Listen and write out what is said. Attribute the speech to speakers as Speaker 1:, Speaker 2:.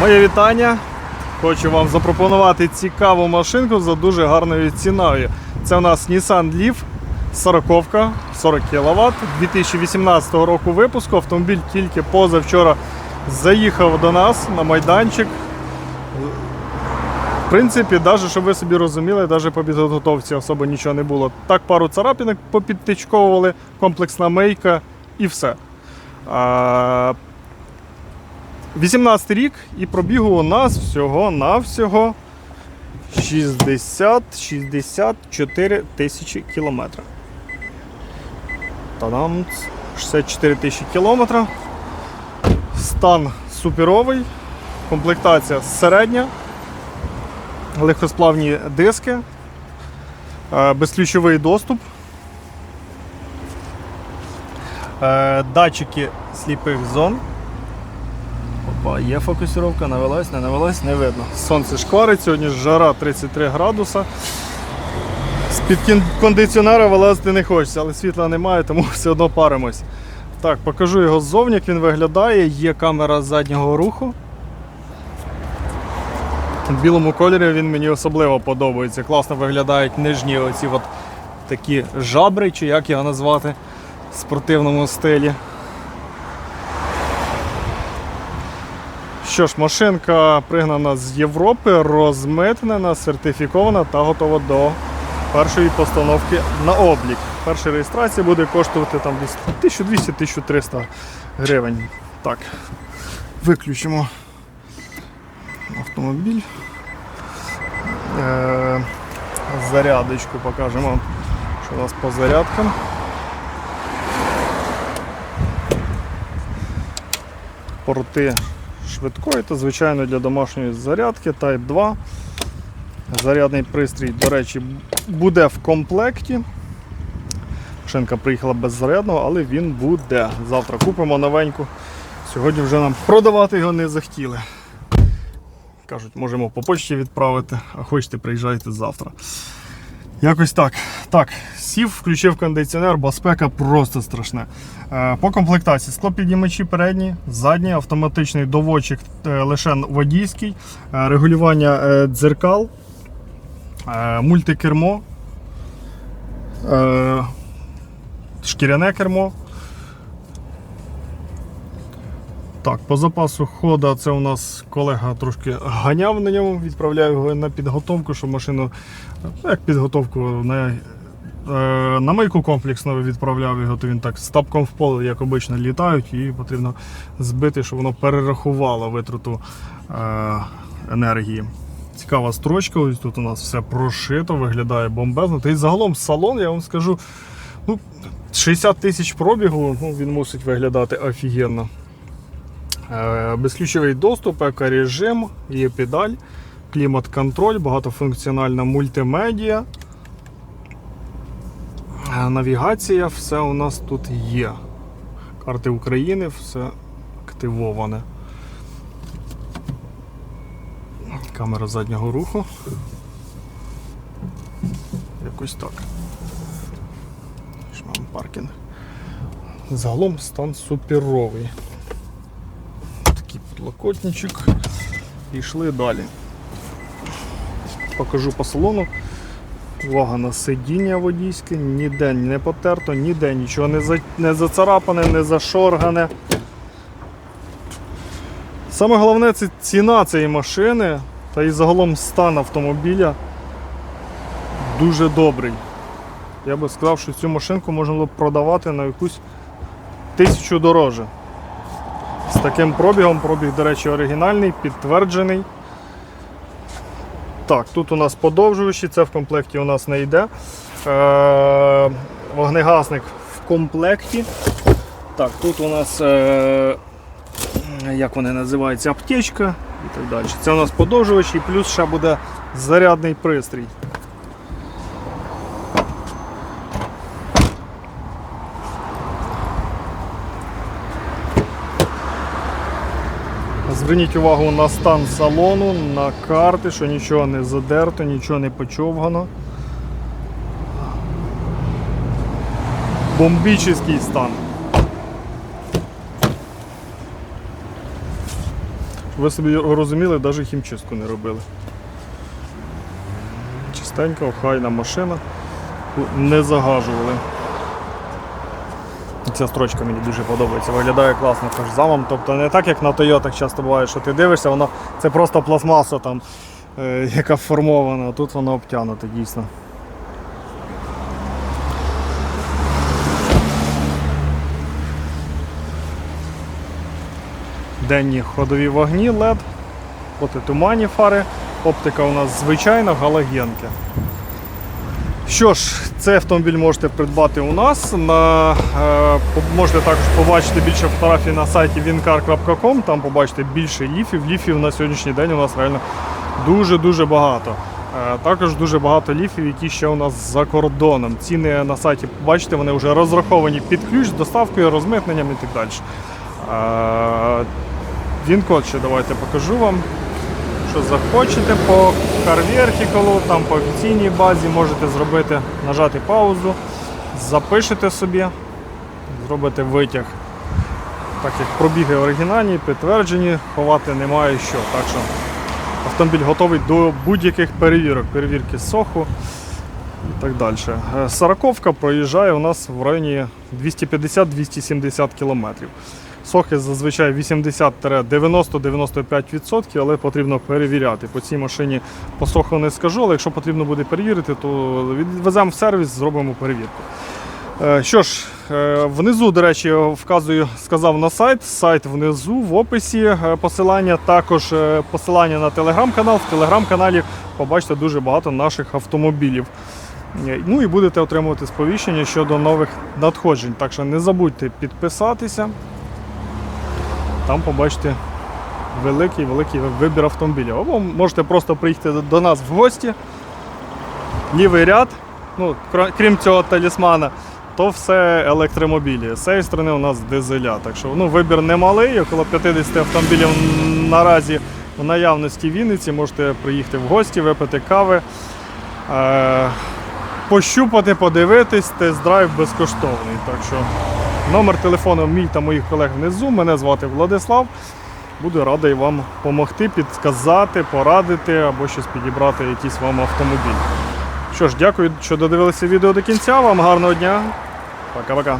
Speaker 1: Моє вітання. Хочу вам запропонувати цікаву машинку за дуже гарною ціною. Це у нас Nissan Leaf 40 40 кВт 2018 року випуску. Автомобіль тільки позавчора заїхав до нас на майданчик. В принципі, навіть, щоб ви собі розуміли, навіть по підготовці особо нічого не було. Так, пару царапінок попідтичковували, комплексна мейка і все. А, 18 рік і пробігу у нас всього-навсього 60-64 тисячі кілометрів. Та-дам! 64 тисячі кілометрів. Стан суперовий, комплектація середня, легкосплавні диски, е, безключовий доступ, е, датчики сліпих зон. Опа, є фокусировка, навелась, не навелась, не видно. Сонце шкварить, сьогодні жара 33 градуса. З-під кондиціонера вилазити не хочеться, але світла немає, тому все одно паримось. Так, покажу його ззовні, як він виглядає. Є камера заднього руху. В білому кольорі він мені особливо подобається. Класно виглядають нижні оці от такі жабри, чи як його назвати в спортивному стилі. Що ж, машинка пригнана з Європи, розмитнена, сертифікована та готова до першої постановки на облік. Перша реєстрація буде коштувати там 1200-1300 гривень. Так, виключимо автомобіль. Е, зарядочку покажемо, що у нас по зарядкам. Порти швидкої та, звичайно, для домашньої зарядки Type 2. Зарядний пристрій, до речі, буде в комплекті. Машинка приїхала без зарядного, але він буде. Завтра купимо новеньку. Сьогодні вже нам продавати його не захотіли. Кажуть, можемо по почті відправити, а хочете, приїжджайте завтра. Якось так. Так, сів, включив кондиціонер, бо спека просто страшна. Е, По комплектації склопіднімачі передні, задні, автоматичний доводчик е, лише водійський, е, регулювання дзеркал, мультикермо, шкіряне кермо. Так, по запасу хода це у нас колега трошки ганяв на ньому, відправляю його на підготовку, щоб машину, ну, як підготовку на, е, на мийку комплексно відправляв його, то він так з тапком в поле, як обично, літають, і потрібно збити, щоб воно перерахувало витрату е, енергії. Цікава строчка, ось тут у нас все прошито, виглядає бомбезно. Та й загалом салон, я вам скажу, ну, 60 тисяч пробігу, ну, він мусить виглядати офігенно. Е, Безключовий доступ, екорежим, є педаль, клімат-контроль, багатофункціональна мультимедіа. Е, Навігація, все у нас тут є. Карти України, все активоване. Камера заднього руху. Якось так. Ж Маємо паркінг. Загалом стан суперовий такий подлокотничок. Пішли далі. Покажу по салону. Увага на сидіння водійське, ніде не потерто, ніде нічого не, за, не зацарапане, не зашоргане. Саме головне це ціна цієї машини та і загалом стан автомобіля дуже добрий. Я би сказав, що цю машинку можна було продавати на якусь тисячу дороже. З таким пробігом, пробіг, до речі, оригінальний, підтверджений. Так, тут у нас подовжуючі, це в комплекті у нас не йде. Е, вогнегасник в комплекті. Так, тут у нас, е, як вони називаються, аптечка і так далі. Це у нас подовжувач і плюс ще буде зарядний пристрій. Зверніть увагу на стан салону, на карти, що нічого не задерто, нічого не почовгано. Бомбічний стан. ви собі розуміли, навіть хімчистку не робили. Чистенька, охайна машина. Не загажували. Ця строчка мені дуже подобається. Виглядає класно замом. Тобто не так, як на Toyota часто буває, що ти дивишся, воно це просто пластмаса там, е, яка формована, а тут воно обтягнуте дійсно. Денні ходові вогні LED, протитуманні фари, оптика у нас звичайна, галогенки. Що ж, цей автомобіль можете придбати у нас. На, е, можете також побачити більше фотографій на сайті wincar.com, там побачите більше ліфів. Ліфів на сьогоднішній день у нас реально дуже-дуже багато. Е, також дуже багато ліфів, які ще у нас за кордоном. Ціни на сайті побачите, вони вже розраховані під ключ з доставкою, розмитненням і так далі. Е, він код ще давайте покажу вам. Що захочете по Car Vertical, там по офіційній базі можете зробити, нажати паузу, запишете собі, зробите витяг. Так як пробіги оригінальні, підтверджені, ховати немає що. Так що автомобіль готовий до будь-яких перевірок, перевірки соху і так далі. Е, Сороковка проїжджає у нас в районі 250-270 км. Сохи зазвичай 80-90-95%, але потрібно перевіряти. По цій машині по соху не скажу, але якщо потрібно буде перевірити, то відвеземо в сервіс, зробимо перевірку. Е, Що ж, е, внизу, до речі, вказую, сказав на сайт. Сайт внизу в описі е, посилання. Також посилання на телеграм-канал. В телеграм-каналі побачите дуже багато наших автомобілів. Ну і будете отримувати сповіщення щодо нових надходжень. Так що не забудьте підписатися. Там побачите великий великий вибір автомобілів. Або можете просто приїхати до- до нас в гості. Лівий ряд, ну, крім цього талісмана, то все електромобілі. З цієї сторони у нас дизеля. Так що ну, вибір немалий, около 50 автомобілів наразі в наявності в Вінниці. Можете приїхати в гості, випити кави. Е- пощупати, подивитись, тест-драйв безкоштовний. Так що номер телефону мій та моїх колег внизу. Мене звати Владислав. Буду радий вам допомогти, підказати, порадити або щось підібрати якийсь вам автомобіль. Що ж, дякую, що додивилися відео до кінця. Вам гарного дня. Пока-пока.